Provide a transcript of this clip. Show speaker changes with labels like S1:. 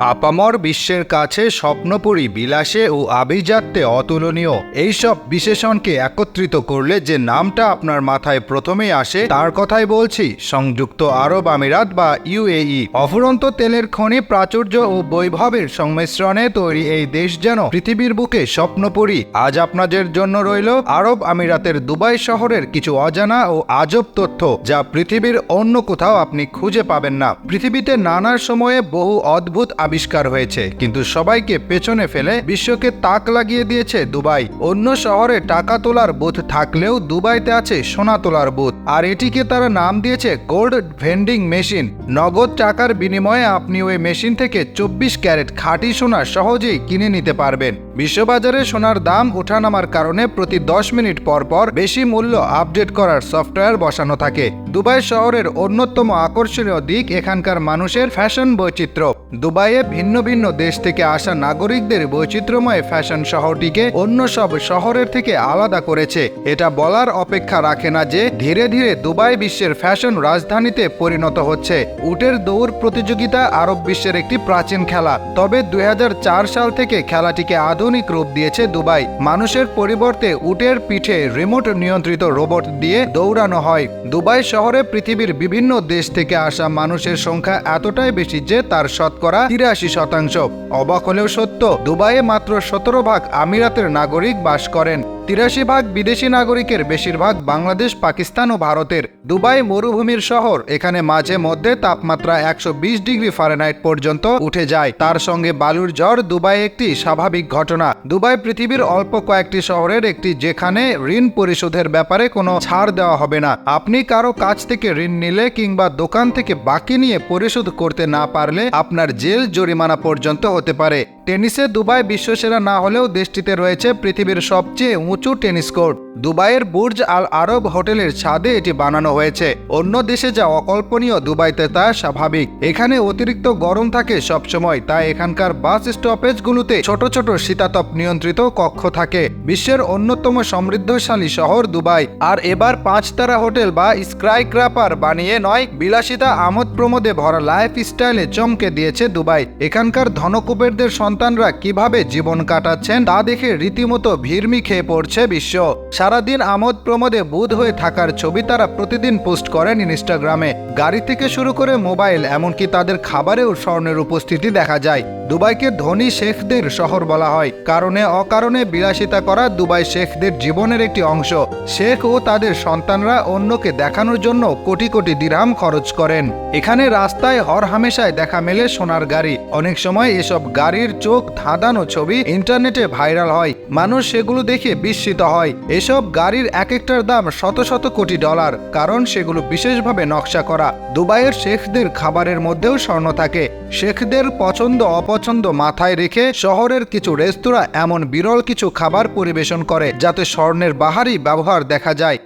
S1: আপামর বিশ্বের কাছে স্বপ্নপুরী, বিলাসে ও আভিজাত্যে অতুলনীয়। এইসব বিশেষণকে একত্রিত করলে যে নামটা আপনার মাথায় প্রথমেই আসে, তার কথাই বলছি, সংযুক্ত আরব আমিরাত বা ইউএই অফুরন্ত তেলের খনি, প্রাচুর্য ও বৈভবের সংমিশ্রণে তৈরি এই দেশ যেন পৃথিবীর বুকে স্বপ্নপুরী। আজ আপনাদের জন্য রইল আরব আমিরাতের দুবাই শহরের কিছু অজানা ও আজব তথ্য, যা পৃথিবীর অন্য কোথাও আপনি খুঁজে পাবেন না। পৃথিবীতে নানা সময়ে বহু অদ্ভুত আবিষ্কার হয়েছে। কিন্তু সবাইকে পেছনে ফেলে বিশ্বকে তাক লাগিয়ে দিয়েছে দুবাই। অন্য শহরে টাকা তোলার বুথ থাকলেও দুবাইতে আছে সোনা তোলার বুথ। আর এটিকে তারা নাম দিয়েছে গোল্ড ভেন্ডিং মেশিন। নগদ টাকার বিনিময়ে আপনি ওই মেশিন থেকে চব্বিশ ক্যারেট খাঁটি সোনা সহজেই কিনে নিতে পারবেন। বিশ্ববাজারে সোনার দাম ওঠানামার কারণে প্রতি দশ মিনিট পর পর বেশি মূল্য আপডেট করার সফটওয়্যার বসানো থাকে। দুবাই শহরের অন্যতম আকর্ষণীয় দিক এখানকার মানুষের ফ্যাশন বৈচিত্র্য। দুবাইয়ে ভিন্ন ভিন্ন দেশ থেকে আসা নাগরিকদের বৈচিত্র্যময় ফ্যাশন শহরটিকে অন্য সব শহরের থেকে আলাদা করেছে। এটা বলার অপেক্ষা রাখে না যে ধীরে ধীরে দুবাই বিশ্বের ফ্যাশন রাজধানীতে পরিণত হচ্ছে। উটের দৌড় প্রতিযোগিতা আরব বিশ্বের একটি প্রাচীন খেলা। তবে দুই সাল থেকে খেলাটিকে আধুনিক রূপ দিয়েছে দুবাই। মানুষের পরিবর্তে উটের পিঠে রিমোট নিয়ন্ত্রিত রোবট দিয়ে দৌড়ানো হয়। দুবাই শহরে পৃথিবীর বিভিন্ন দেশ থেকে আসা মানুষের সংখ্যা এতটাই বেশি যে তার শতকরা তিরাশি শতাংশ। অবাক হলেও সত্য দুবাইয়ে মাত্র সতেরো ভাগ আমিরাতের নাগরিক বাস করেন। তিরাশি ভাগ বিদেশি নাগরিকের বেশিরভাগ বাংলাদেশ, পাকিস্তান ও ভারতের। দুবাই মরুভূমির শহর, এখানে মাঝে মধ্যে তাপমাত্রা একশো বিশ ডিগ্রি ফারেনহাইট পর্যন্ত উঠে যায়। তার সঙ্গে বালুর জ্বর দুবাই একটি স্বাভাবিক ঘটনা। দুবাই পৃথিবীর অল্প কয়েকটি শহরের একটি, যেখানে ঋণ পরিশোধের ব্যাপারে কোনো ছাড় দেওয়া হবে না। আপনি কারও কাছ থেকে ঋণ নিলে কিংবা দোকান থেকে বাকি নিয়ে পরিশোধ করতে না পারলে আপনার জেল জরিমানা পর্যন্ত হতে পারে। টেনিসে দুবাই বিশ্বসেরা না হলেও দেশটিতে রয়েছে পৃথিবীর সবচেয়ে উঁচু টেনিস কোর্ট। দুবাইয়ের বুর্জ আল আরব হোটেলের ছাদে এটি বানানো হয়েছে। অন্য দেশে যা অকল্পনীয় দুবাইতে তা স্বাভাবিক। এখানে অতিরিক্ত গরম থাকে সবসময়, তাই এখানকার বাস স্টপেজগুলোতে ছোট ছোট শীতাতপ নিয়ন্ত্রিত কক্ষ থাকে। বিশ্বের অন্যতম সমৃদ্ধশালী শহর দুবাই। আর এবার পাঁচতারা হোটেল বা স্ক্রাই ক্র্যাপার বানিয়ে নয়, বিলাসিতা আমোদ প্রমোদে ভরা লাইফ স্টাইলে চমকে দিয়েছে দুবাই। এখানকার ধনকুবেরদের সন্তানরা কীভাবে জীবন কাটাচ্ছেন তা দেখে রীতিমতো ভিড়মি খেয়ে পড়ছে বিশ্ব। সারাদিন আমোদ প্রমোদে বুধ হয়ে থাকার ছবি তারা প্রতিদিন পোস্ট করেন ইনস্টাগ্রামে। গাড়ি থেকে শুরু করে মোবাইল, এমনকি তাদের খাবারেও স্বর্ণের উপস্থিতি দেখা যায়। দুবাইকে ধনী শেখদের শহর বলা হয়। কারণে অকারণে বিলাসিতা করা দুবাই শেখদের জীবনের একটি অংশ। শেখ ও তাদের সন্তানরা অন্যকে দেখানোর জন্য কোটি কোটি দিরাম খরচ করেন। এখানে রাস্তায় হর হামেশায় দেখা মেলে সোনার গাড়ি। অনেক সময় এসব গাড়ির চোখ ধাঁধানো ছবি ইন্টারনেটে ভাইরাল হয়। মানুষ সেগুলো দেখে বিস্মিত হয়। এসব গাড়ির এক একটার দাম শত শত কোটি ডলার, কারণ সেগুলো বিশেষভাবে নকশা করা। দুবাইয়ের শেখদের খাবারের মধ্যেও স্বর্ণ থাকে। শেখদের পছন্দ অপছন্দ মাথায় রেখে শহরের কিছু রেস্তোরাঁ এমন বিরল কিছু খাবার পরিবেশন করে, যাতে স্বর্ণের বাহারি ব্যবহার দেখা যায়।